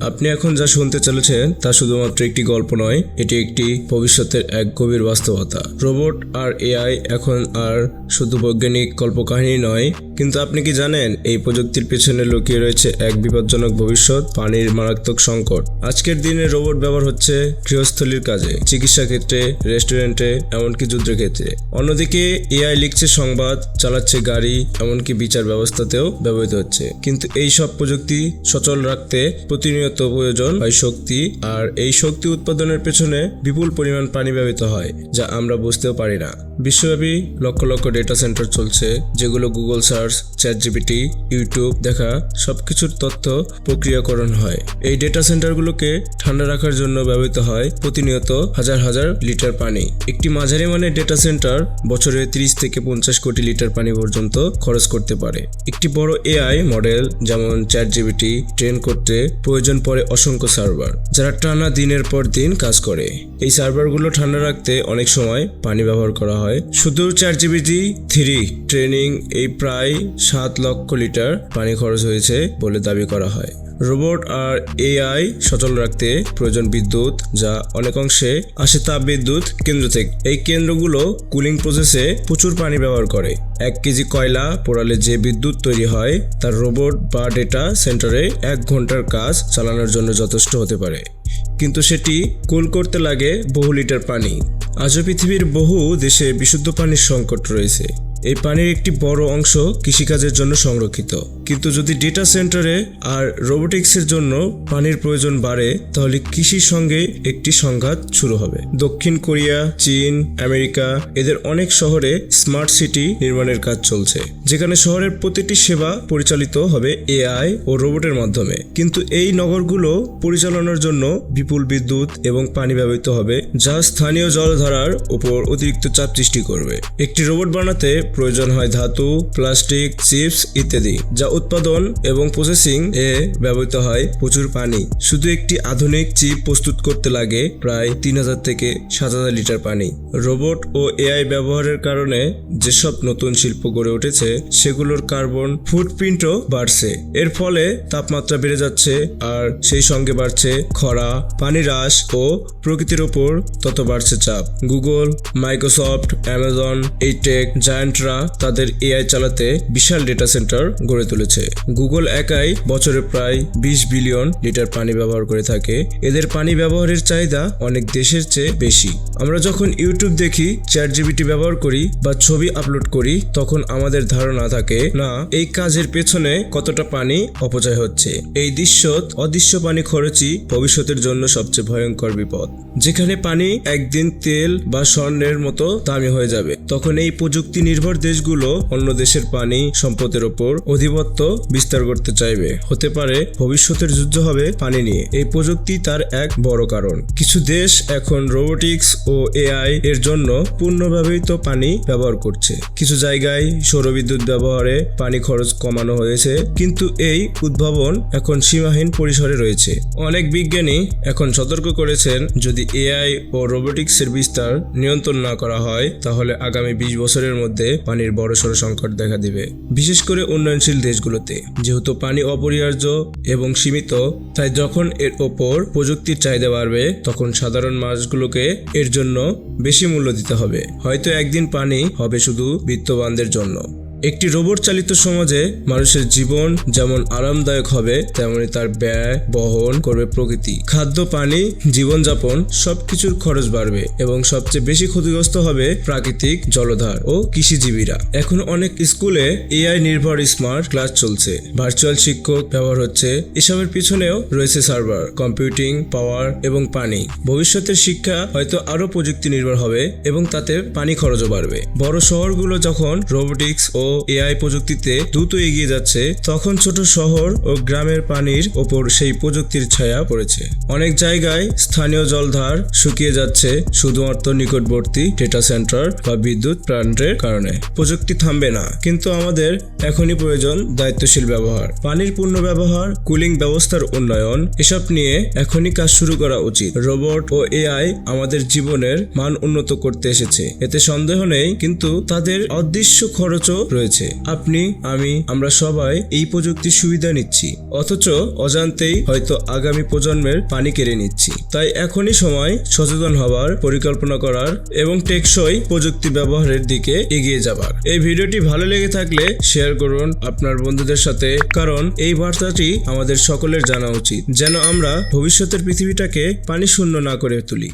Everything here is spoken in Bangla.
আপনি এখন যা শুনতে চলেছেন তা শুধুমাত্র একটি গল্প নয়, এটি একটি ভবিষ্যতের এক গভীর বাস্তবতা। রোবট আর এআই এখন আর শুধু বৈজ্ঞানিক কল্পকাহিনী নয়, কিন্তু আপনি কি জানেন এই প্রযুক্তির পেছনে লুকিয়ে রয়েছে এক বিপজ্জনক ভবিষ্যৎ, পানির মারাত্মক সংকট। আজকের দিনে রোবট ব্যবহার হচ্ছে গৃহস্থলীর কাজে, চিকিৎসা ক্ষেত্রে, রেস্টুরেন্টে, এমনকি যুদ্ধের ক্ষেত্রে অন্যদিকে এআই লিখছে সংবাদ, চালাচ্ছে গাড়ি, এমনকি বিচার ব্যবস্থাতেও ব্যবহৃত হচ্ছে। কিন্তু এই সব প্রযুক্তি সচল রাখতে প্রতিনিয়ত প্রয়োজন হয় শক্তি, আর এই শক্তি উৎপাদনের পেছনে বিপুল পরিমাণ পানি ব্যবহৃত হয়, যা আমরা বুঝতেও পারি না। বিশ্বব্যাপী লক্ষ লক্ষ ডেটা সেন্টার চলছে, যেগুলো Google search chat GPT YouTube দেখা সবকিছুর তথ্য প্রক্রিয়াকরণ হয়। এই ডেটা সেন্টারগুলোকে ঠান্ডা রাখার জন্য ব্যবহৃত হয় প্রতিনিয়ত হাজার হাজার লিটার পানি। একটি মাঝারি মানের ডেটা সেন্টার বছরে 30 থেকে পঞ্চাশ কোটি লিটার পানি পর্যন্ত খরচ করতে পারে। একটি বড় এআই মডেল যেমন চ্যাট জিবিটি ট্রেন করতে প্রয়োজন পড়ে অসংখ্য সার্ভার, যারা টানা দিনের পর দিন কাজ করে। এই সার্ভারগুলো ঠান্ডা রাখতে অনেক সময় পানি ব্যবহার করা হয়। শুধু চার জিবিটি থ্রি ট্রেনিং এই প্রায় সাত লক্ষ লিটার পানি খরচ হয়েছে বলে দাবি করা হয়। রোবট আর এআই সচল রাখতে প্রয়োজন বিদ্যুৎ, যা অনেক অংশে আসে তাপ বিদ্যুৎ কেন্দ্র থেকে। এই কেন্দ্রগুলো কুলিং প্রসেসে প্রচুর পানি ব্যবহার করে। এক কেজি কয়লা পোড়ালে যে বিদ্যুৎ তৈরি হয়, তার রোবট বা ডেটা সেন্টারে এক ঘণ্টার কাজ চালানোর জন্য যথেষ্ট হতে পারে। কিন্তু সেটি কুল করতে লাগে বহু লিটার পানি। আজও পৃথিবীর বহু দেশে বিশুদ্ধ পানির সংকট রয়েছে। এই পানির একটি বড় অংশ কৃষিকাজের জন্য সংরক্ষিত। কিন্তু যদি ডেটা সেন্টারে আর রোবোটিক্সের জন্য পানির প্রয়োজন বাড়ে, তাহলে কৃষির সঙ্গে একটি সংঘাত শুরু হবে। দক্ষিণ কোরিয়া, চীন, আমেরিকা, এদের অনেক শহরে স্মার্ট সিটি নির্মাণের কাজ চলছে, যেখানে শহরের প্রতিটি সেবা পরিচালিত হবে এআই ও রোবটের মাধ্যমে। কিন্তু এই নগরগুলো পরিচালনার জন্য বিপুল বিদ্যুৎ এবং পানি ব্যবহৃত হবে, যা স্থানীয় জলধারার উপর অতিরিক্ত চাপ সৃষ্টি করবে। একটি রোবট বানাতে প্রয়োজন হয় ধাতু, প্লাস্টিক, চিপস ইত্যাদি, যা উৎপাদন এবং প্রসেসিং এ ব্যবহৃত হয় প্রচুর পানি। শুধু একটি আধুনিক চিপ প্রস্তুত করতে লাগে প্রায় তিন হাজার থেকে সাত হাজার লিটার পানি। রোবট ও এআই ব্যবহারের কারণে যেসব নতুন শিল্প গড়ে উঠেছে, সেগুলোর কার্বন ফুটপ্রিন্টও বাড়ছে। এর ফলে তাপমাত্রা বেড়ে যাচ্ছে আর সেই সঙ্গে বাড়ছে খরা, পানি হ্রাস ও প্রকৃতির ওপর তত বাড়ছে চাপ। গুগল, মাইক্রোসফট, অ্যামাজন, এই টেক জায়ান্টরা তাদের এআই চালাতে বিশাল ডেটা সেন্টার গড়ে তুলেছে। গুগল একাই বছরে প্রায় বিশ বিলিয়ন লিটার পানি ব্যবহার করে থাকে। এদের পানি ব্যবহারের চাহিদা অনেক দেশের চেয়ে বেশি। আমরা যখন ইউটিউব দেখি চ্যাট জিবিটি ব্যবহার করি বা ছবি আপলোড করি, তখন আমাদের ধারণা থাকে, না, এই কাজের পেছনে কতটা পানি অপচয় হচ্ছে? এই দৃশ্য অদৃশ্য পানি খরচই ভবিষ্যতের জন্য সবচেয়ে ভয়ঙ্কর বিপদ। যেখানে পানি একদিন তেল বা স্বর্ণের মতো দামি হয়ে যাবে, তখন এই প্রযুক্তি নির্ভর দেশগুলো অন্য দেশের পানি সম্পদের ওপর অধিপত্য বিস্তার করতে চাইবে। হতে পারে ভবিষ্যতের যুদ্ধ হবে পানি নিয়ে। এই প্রযুক্তি তার এক বড় কারণ। কিছু দেশ এখন রোবোটিক্স ও এআই এর জন্য পূর্ণ ব্যবহৃত পানি ব্যবহার করছে। কিছু জায়গায় সৌরবিদ্যুৎ ব্যবহারে পানি খরচ কমানো হয়েছে, কিন্তু এই উদ্ভাবন এখন সীমাহীন পরিসরে রয়েছে। অনেক বিজ্ঞানী এখন সতর্ক করেছেন, যদি এআই ও রোবোটিক্সের বিস্তার নিয়ন্ত্রণ না করা হয়, তাহলে আগামী বিশ বছরের মধ্যে পানির বড় সড় সংকট দেখা দিবে। বিশেষ করে উন্নয়নশীল দেশগুলোতে। যেহেতু পানি অপরিহার্য এবং সীমিত, তাই যখন এর ওপর প্রযুক্তির চাহিদা বাড়বে, তখন সাধারণ মাছগুলোকে এর জন্য বেশি মূল্য দিতে হবে। হয়তো একদিন পানি হবে শুধু বিত্তবানদের জন্য। একটি রোবট চালিত সমাজে মানুষের জীবন যেমন আরামদায়ক হবে, তেমনি তার ব্যয় বহন করবে প্রকৃতি। খাদ্য, পানি, জীবনযাপন সবকিছুর খরচ বাড়বে এবং সবচেয়ে বেশি ক্ষতিগ্রস্ত হবে প্রাকৃতিক জলধার ও কৃষিজীবীরা। এখন অনেক স্কুলে এআই নির্ভর স্মার্ট ক্লাস চলছে। ভার্চুয়াল শিক্ষক ব্যবহার হচ্ছে। এসবের পিছনেও রয়েছে সার্ভার, কম্পিউটিং, পাওয়ার এবং পানি। ভবিষ্যতের শিক্ষা হয়তো আরও প্রযুক্তি নির্ভর হবে এবং তাতে পানি খরচও বাড়বে। বড় শহরগুলো যখন রোবোটিক্স ও এআই প্রযুক্তিতে দ্রুত এগিয়ে যাচ্ছে, তখন ছোট শহর ও গ্রামের পানির ওপর সেই প্রযুক্তির ছায়া পড়েছে। অনেক জায়গায় স্থানীয় জলধার শুকিয়ে যাচ্ছে শুধুমাত্র নিকটবর্তী ডেটা সেন্টার বা বিদ্যুৎ প্লান্টের কারণে। প্রযুক্তি থামবে না, কিন্তু আমাদের এখনই প্রয়োজন দায়িত্বশীল ব্যবহার। পানির পূর্ণ ব্যবহার কুলিং ব্যবস্থার উন্নয়ন, এসব নিয়ে এখনই কাজ শুরু করা উচিত। রোবট ও এআই আমাদের জীবনের মান উন্নত করতে এসেছে। এতে সন্দেহ নেই, কিন্তু তাদের অদৃশ্য খরচও রয়েছে। আপনি, আমি, আমরা সবাই এই প্রযুক্তির সুবিধা নিচ্ছি। অথচ অজান্তেই হয়তো আগামী প্রজন্মের পানি কেড়ে নিচ্ছি। তাই এখনই সময় সচেতন হবার, পরিকল্পনা করার এবং টেকসই প্রযুক্তি ব্যবহারের দিকে এগিয়ে যাবার। এই ভিডিওটি ভালো লেগে থাকলে শেয়ার করুন আপনার বন্ধুদের সাথে, কারণ এই বার্তাটি আমাদের সকলের জানা উচিত। যেন আমরা ভবিষ্যতের পৃথিবীটাকে পানি শূন্য না করে তুলি।